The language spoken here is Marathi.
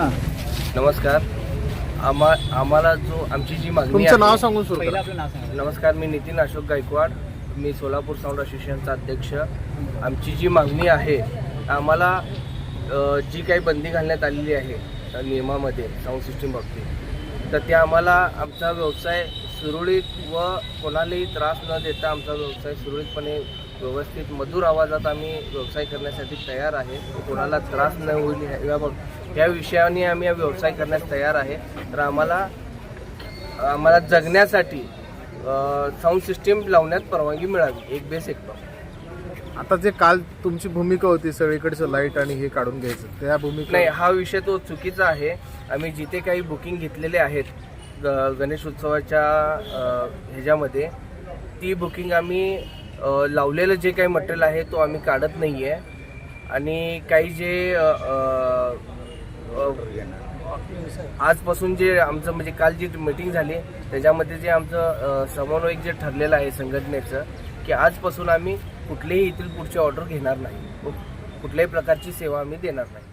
हां. नमस्कार. आम्हा आम्हाला जो आमची जी मागणी तुमचं नाव आहे सांगून सुरू पहिलं करा आपलं नाव सांगा. नमस्कार मी नितीन अशोक गायकवाड. मी सोलापूर साऊंड असोसिएशनचा अध्यक्ष. आमची जी मागणी आहे आम्हाला अ, जी काही बंदी घालण्यात आलेली आहे त्या नियमामध्ये साऊंड सिस्टीम बाबतीत तर ते आम्हाला आमचा व्यवसाय सुरळीत व कोणालाही त्रास न देता आमचा व्यवसाय सुरळीतपणे व्यवस्थित मधुर आवाजात आम्ही व्यवसाय करण्यासाठी तयार आहे. कोणाला त्रास न होईल या बाब- या विषयाने आम्ही हा व्यवसाय करण्यास तयार आहे. तर आम्हाला आम्हाला जगण्यासाठी साऊंड सिस्टीम लावण्यात परवानगी मिळावी. एक बेस एक आता जे काल तुमची भूमिका होती सगळीकडचं लाइट आणि हे काढून घ्यायचं त्या भूमिका नाही हा विषय तो चुकीचा आहे. आम्ही जिथे काही बुकिंग घेतलेले आहेत ग- गणेश उत्सवाच्या ह्याच्यामध्ये ती बुकिंग आम्ही लावलेलं जे काही मटेरियल आहे तो आम्ही काढत नाही आहे आणि काही जे आजपासून जे आमचं म्हणजे काल जी मीटिंग झाली त्याच्यामध्ये जे आमचं समन्वयक जे ठरलेलं आहे संघटनेचं की आजपासून आम्ही कुठलेही इथील पुढची ऑर्डर घेणार नाही. कुठल्याही प्रकारची सेवा आम्ही देणार नाही.